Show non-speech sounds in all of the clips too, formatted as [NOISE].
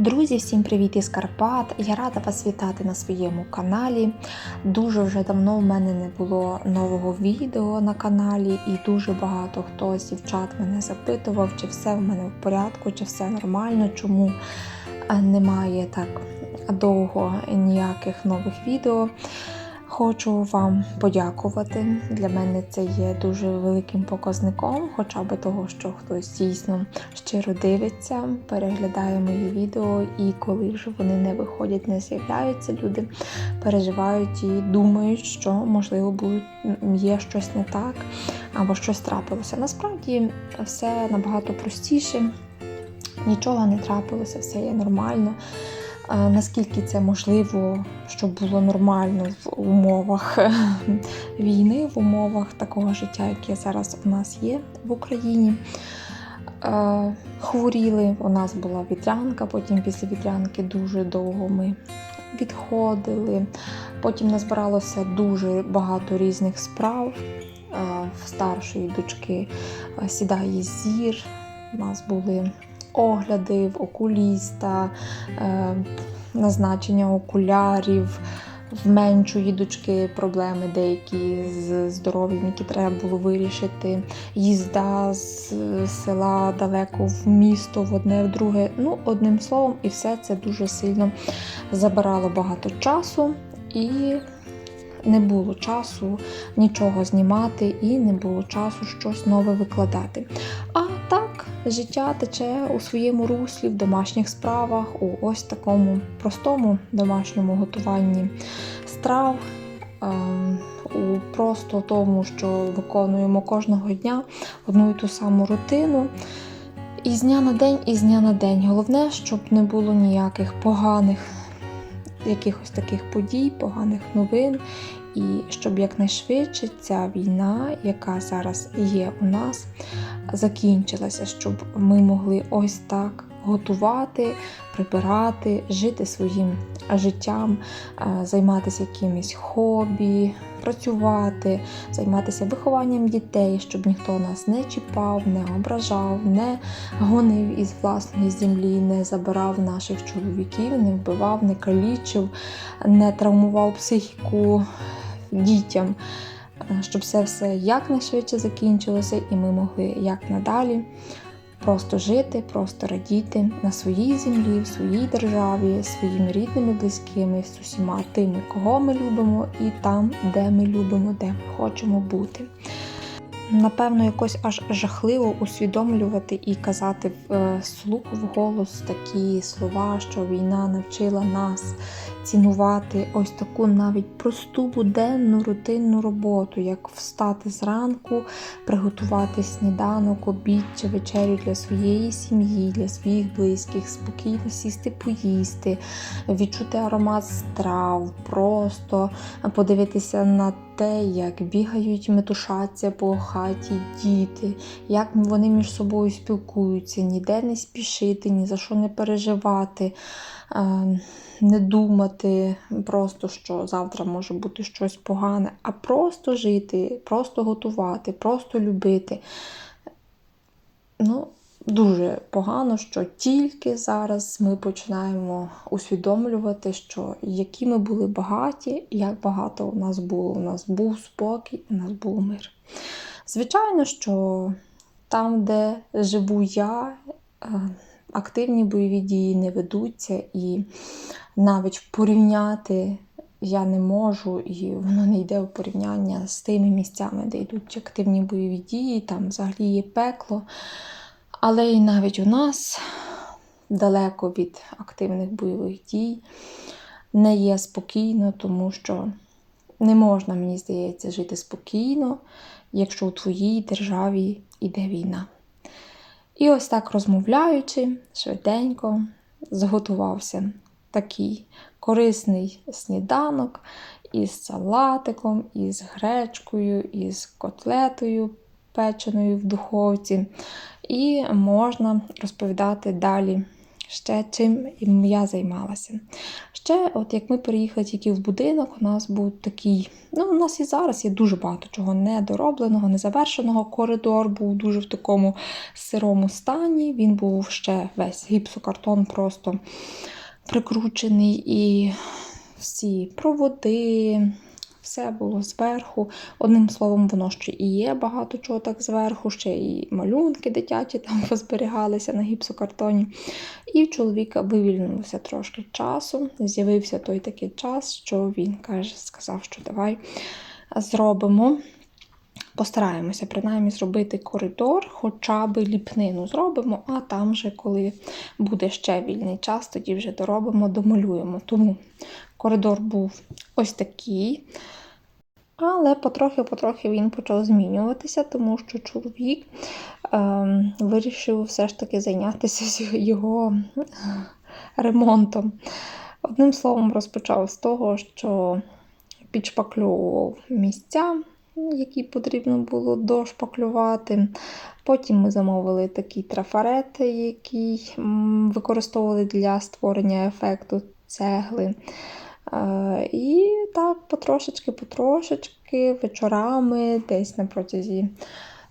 Друзі, всім привіт із Карпат! Я рада вас вітати на своєму каналі. Дуже вже давно в мене не було нового відео на каналі, і дуже багато хто з дівчат мене запитував, чи все в мене в порядку, чи все нормально, чому е, немає так довго ніяких нових відео. Хочу вам подякувати. Для мене це є дуже великим показником, хоча б того, що хтось дійсно щиро дивиться, переглядає мої відео, і коли вже вони не виходять, не з'являються, люди переживають і думають, що можливо буде є щось не так або щось трапилося. Насправді все набагато простіше, нічого не трапилося, все є нормально. Наскільки це можливо, щоб було нормально в умовах [LAUGHS] війни, в умовах такого життя, яке зараз у нас є в Україні. Хворіли, у нас була вітрянка, потім після вітрянки дуже довго ми відходили. Потім назбиралося дуже багато різних справ. В старшої дочки сідає зір. У нас були огляди в окуліста, е, назначення окулярів, в меншої дочки проблеми деякі з здоров'ям, які треба було вирішити. Їзда з села далеко в місто, в одне, в друге. Ну, одним словом, і все це дуже сильно забирало багато часу. І не було часу нічого знімати, і не було часу щось нове викладати. Життя тече у своєму руслі, в домашніх справах, у ось такому простому домашньому готуванні страв. ем, У просто тому, що виконуємо кожного дня одну і ту саму рутину. І з дня на день, і з дня на день. Головне, щоб не було ніяких поганих якихось таких подій, поганих новин, і щоб якнайшвидше ця війна, яка зараз є у нас, закінчилася, щоб ми могли ось так готувати, прибирати, жити своїм життям, е, займатися якимись хобі, працювати, займатися вихованням дітей, щоб ніхто нас не чіпав, не ображав, не гонив із власної землі, не забирав наших чоловіків, не вбивав, не калічив, не травмував психіку дітям. е, Щоб це все якнайшвидше закінчилося, і ми могли як надалі просто жити, просто радіти на своїй землі, в своїй державі, своїми рідними, близькими, з усіма тими, кого ми любимо, і там, де ми любимо, де ми хочемо бути. Напевно, якось аж жахливо усвідомлювати і казати вслух в голос такі слова, що війна навчила нас цінувати ось таку навіть просту буденну рутинну роботу, як встати зранку, приготувати сніданок, обід чи вечерю для своєї сім'ї, для своїх близьких, спокійно сісти поїсти, відчути аромат страв, просто подивитися на те, як бігають, метушаться по хаті діти, як вони між собою спілкуються, ніде не спішити, ні за що не переживати, е, не думати, просто що завтра може бути щось погане, а просто жити, просто готувати, просто любити. Ну, Дуже погано, що тільки зараз ми починаємо усвідомлювати, що які ми були багаті, як багато у нас було. У нас був спокій, у нас був мир. Звичайно, що там, де живу я, е, активні бойові дії не ведуться, і навіть порівняти я не можу, і воно не йде в порівняння з тими місцями, де йдуть активні бойові дії, там взагалі є пекло. Але і навіть у нас далеко від активних бойових дій не є спокійно, тому що не можна, мені здається, жити спокійно, якщо у твоїй державі йде війна. І ось так розмовляючи, швиденько зготувався такий корисний сніданок із салатиком, із гречкою, із котлетою печеною в духовці. І можна розповідати далі ще чим я займалася. Ще, от як ми переїхали тільки в будинок, у нас був такий, ну, у нас і зараз є дуже багато чого недоробленого, незавершеного. Коридор був дуже в такому сирому стані. Він був ще весь гіпсокартон просто прикручений і всі проводи, все було зверху. Одним словом, воно ще і є багато чого так зверху, ще і малюнки дитячі там [LAUGHS] позберігалися на гіпсокартоні. І в чоловіка вивільнилося трошки часу. З'явився той такий час, що він каже, сказав, що давай зробимо. Постараємося принаймні зробити коридор, хоча б ліпнину зробимо, а там вже, коли буде ще вільний час, тоді вже доробимо, домалюємо. Тому коридор був ось такий. Але потрохи-потрохи він почав змінюватися, тому що чоловік е, вирішив все ж таки зайнятися [LAUGHS] його ремонтом. Одним словом, розпочав з того, що підшпакльовував місця, які потрібно було дошпаклювати. Потім ми замовили такі трафарети, які використовували для створення ефекту цегли. І так, потрошечки-потрошечки, вечорами, десь на протязі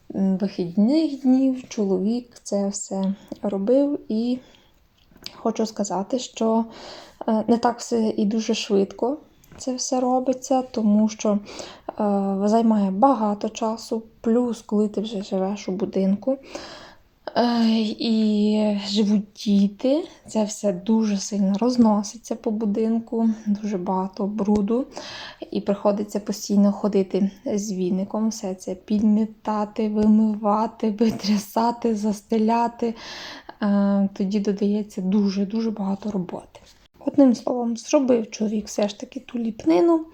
вихідних днів чоловік це все робив. І хочу сказати, що е, не так все і дуже швидко це все робиться, тому що е, займає багато часу, плюс, коли ти вже живеш у будинку. Е, і живуть діти, це все дуже сильно розноситься по будинку, дуже багато бруду. І приходиться постійно ходити з віником, все це підмітати, вимивати, витрясати, застеляти. Е, тоді додається дуже-дуже багато роботи. Одним словом, зробив чоловік все ж таки ту ліпнину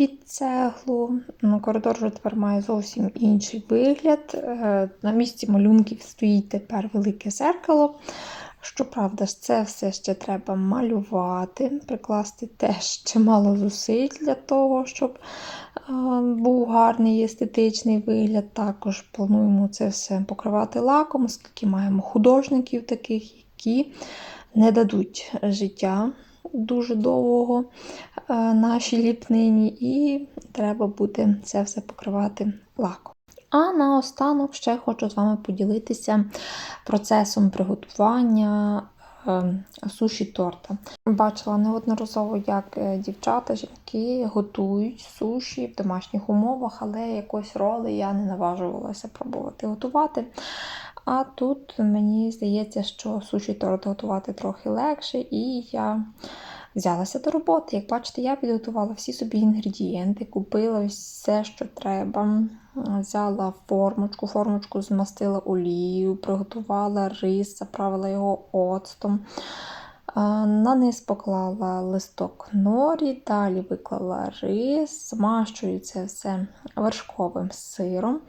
під цеглу. Ну, коридор вже тепер має зовсім інший вигляд. Е, на місці малюнків стоїть тепер велике зеркало. Щоправда, це все ще треба малювати, прикласти теж чимало зусиль для того, щоб е, був гарний естетичний вигляд. Також плануємо це все покривати лаком, оскільки маємо художників таких, які не дадуть життя дуже довгого е, нашій ліпнині, і треба буде це все покривати лаком. А наостанок ще хочу з вами поділитися процесом приготування е, суші торта. Бачила неодноразово, як е, дівчата, жінки готують суші в домашніх умовах, але якось роли я не наважувалася пробувати готувати. А тут мені здається, що суші торт готувати трохи легше, і я взялася до роботи. Як бачите, я підготувала всі собі інгредієнти, купила все, що треба. Взяла формочку, формочку змастила олію, приготувала рис, заправила його оцтом. На низ поклала листок норі, далі виклала рис, змащую це все вершковим сиром.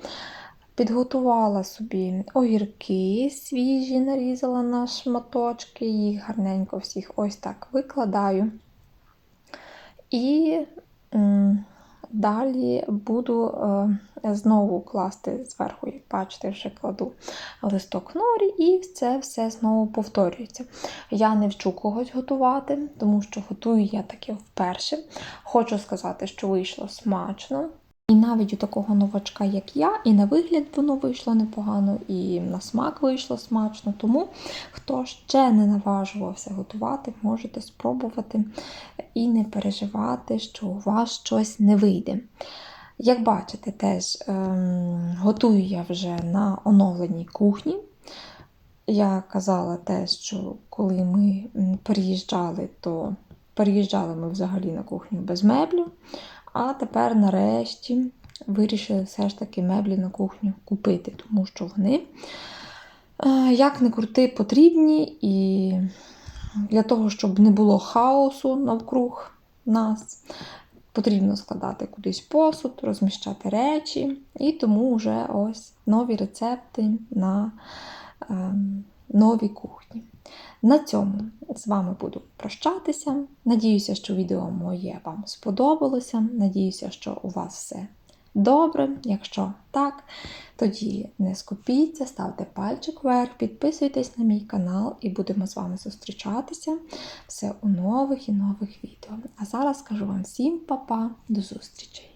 Підготувала собі огірки свіжі, нарізала на шматочки, їх гарненько всіх ось так викладаю. І м, далі буду е, знову класти зверху, як бачите, вже кладу листок норі, і це все знову повторюється. Я не вчу когось готувати, тому що готую я таке вперше. Хочу сказати, що вийшло смачно. І навіть у такого новачка, як я, і на вигляд воно вийшло непогано, і на смак вийшло смачно. Тому, хто ще не наважувався готувати, можете спробувати і не переживати, що у вас щось не вийде. Як бачите, теж ем, готую я вже на оновленій кухні. Я казала те, що коли ми переїжджали, то переїжджали ми взагалі на кухню без меблів. А тепер, нарешті, вирішили все ж таки меблі на кухню купити, тому що вони, е, як не крути, потрібні, і для того, щоб не було хаосу навкруг нас, потрібно складати кудись посуд, розміщати речі, і тому вже ось нові рецепти на ем, новій кухні. На цьому з вами буду прощатися. Надіюся, що відео моє вам сподобалося. Надіюся, що у вас все добре. Якщо так, тоді не скупіться, ставте пальчик вверх, підписуйтесь на мій канал і будемо з вами зустрічатися все у нових і нових відео. А зараз скажу вам всім па-па, до зустрічі!